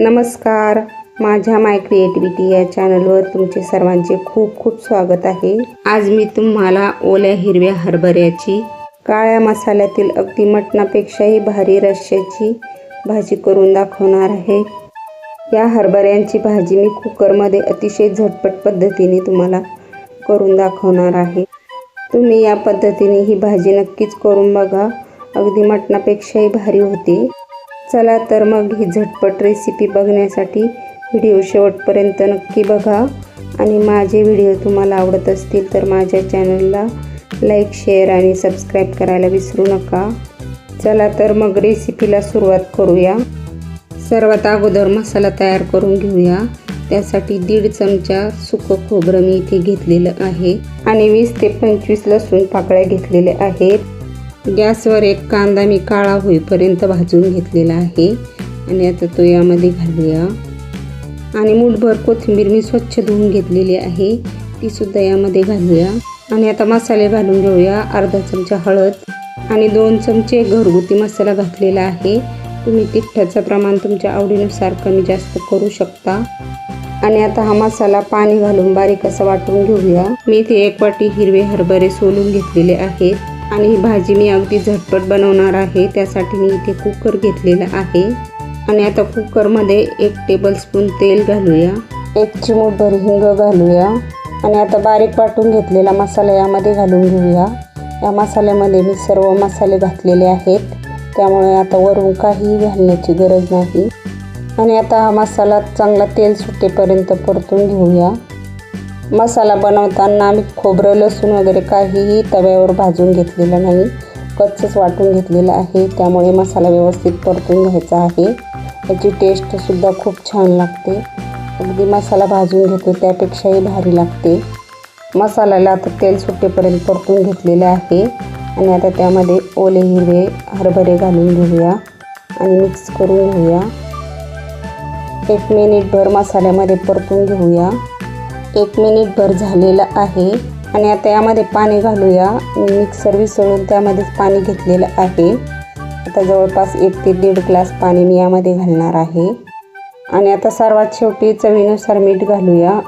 नमस्कार. माझ्या माय क्रिएटिव्हिटी या चॅनलवर तुमचे सर्वांचे खूप खूप स्वागत आहे. आज मी तुम्हाला ओल्या हिरव्या हरभऱ्याची काळ्या मसाल्यातील अगदी मटणापेक्षाही भारी रश्श्याची भाजी करून दाखवणार आहे. या हरभऱ्यांची भाजी मी कुकरमध्ये अतिशय झटपट पद्धतीने तुम्हाला करून दाखवणार आहे. तुम्ही या पद्धतीने ही भाजी नक्कीच करून बघा. अगदी मटणापेक्षाही भारी होते. चला तर मग ही झटपट रेसिपी बघण्यासाठी व्हिडिओ शेवटपर्यंत नक्की बघा. आणि माझे व्हिडिओ तुम्हाला आवडत असतील तर माझ्या चॅनलला लाईक शेअर आणि सबस्क्राईब करायला विसरू नका. चला तर मग रेसिपीला सुरुवात करूया. सर्वात अगोदर मसाला तयार करून घेऊया. त्यासाठी दीड चमचा सुकं खोबरं मी इथे घेतलेलं आहे. आणि वीस ते पंचवीस लसूण पाकळ्या घेतलेल्या आहेत. गॅसवर एक कांदा मी काळा होईपर्यंत भाजून घेतलेला आहे. आणि आता तो यामध्ये घालूया. आणि मूठभर कोथिंबीर मी स्वच्छ धुवून घेतलेली आहे. ती सुद्धा यामध्ये घालूया. आणि आता मसाले घालून घेऊया. अर्धा चमचा हळद आणि दोन चमचे घरगुती मसाला घातलेला आहे. तुम्ही तिखटाचं प्रमाण तुमच्या आवडीनुसार कमी जास्त करू शकता. आणि आता हा मसाला पाणी घालून बारीक असं वाटून घेऊया. मी इथे एक वाटी हिरवे हरभरे सोलून घेतलेले आहेत. आणि ही भाजी मी अगदी झटपट बनवणार आहे. त्यासाठी मी इथे कुकर घेतलेला आहे. आणि आता कुकरमध्ये एक टेबलस्पून तेल घालूया. एक चिमूटभर हिंग घालूया. आणि आता बारीक वाटून घेतलेला मसाला यामध्ये घालून घेऊया. या मसाल्यामध्ये मी सर्व मसाले घातलेले आहेत. त्यामुळे आता वरून काहीही घालण्याची गरज नाही. आणि आता हा मसाला चांगला तेल सुटेपर्यंत परतून घेऊया. मसाला बनवताना आम्ही खोबरं लसूण वगैरे काहीही तव्यावर भाजून घेतलेलं नाही. कच्चंच वाटून घेतलेलं आहे. त्यामुळे मसाला व्यवस्थित परतून घ्यायचा आहे. याची टेस्टसुद्धा खूप छान लागते. अगदी मसाला भाजून घेतो त्यापेक्षाही भारी लागते. मसाल्याला आता तेल सुटेपर्यंत परतून घेतलेलं आहे. आणि आता त्यामध्ये ओले हिरवे हरभरे घालून घेऊया. आणि मिक्स करून घेऊया. एक मिनिटभर मसाल्यामध्ये परतून घेऊया. एक मिनिटभर झालेलं आहे. आणि आता यामध्ये पाणी घालूया. मिक्सर विसळून त्यामध्येच पाणी घेतलेलं आहे. आता जवळपास एक ते दीड ग्लास पाणी मी यामध्ये घालणार आहे. आणि आता सर्वात शेवटी चवीनुसार मीठ घालूया.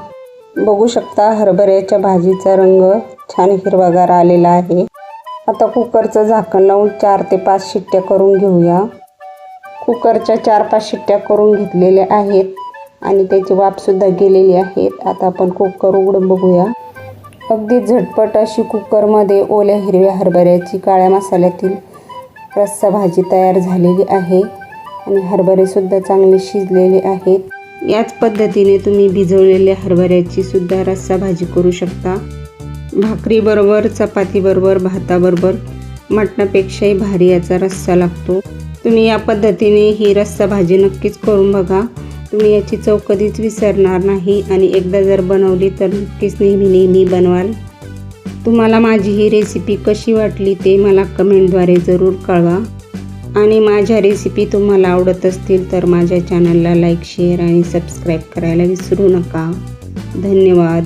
बघू शकता हरभऱ्याच्या भाजीचा रंग छान हिरवागार आलेला आहे. आता कुकरचं झाकण लावून चार ते पाच शिट्ट्या करून घेऊया. कुकरच्या चार पाच शिट्ट्या करून घेतलेल्या आहेत. आणि त्याची वाफसुद्धा गेलेली आहेत. आता आपण कुकर उघडून बघूया. अगदी झटपट अशी कुकरमध्ये ओल्या हिरव्या हरभऱ्याची काळ्या मसाल्यातील रस्सा भाजी तयार झालेली आहे आणि हरभरेसुद्धा चांगले शिजलेले आहेत. याच पद्धतीने तुम्ही भिजवलेल्या हरभऱ्याची सुद्धा रस्सा भाजी करू शकता. भाकरीबरोबर चपातीबरोबर भाताबरोबर मटणापेक्षाही भारी याचा रस्सा लागतो. तुम्ही या पद्धतीने ही रस्सा भाजी नक्कीच करून बघा. तुम्ही याची चव कधीच विसरणार नाही आणि एकदा जर बनवली तर नक्कीच नेहमी नेहमी बनवाल. तुम्हाला माझी ही रेसिपी कशी वाटली ते मला कमेंटद्वारे जरूर कळवा. आणि माझ्या रेसिपी तुम्हाला आवडत असतील तर माझ्या चॅनलला लाईक शेअर आणि सबस्क्राईब करायला विसरू नका. धन्यवाद.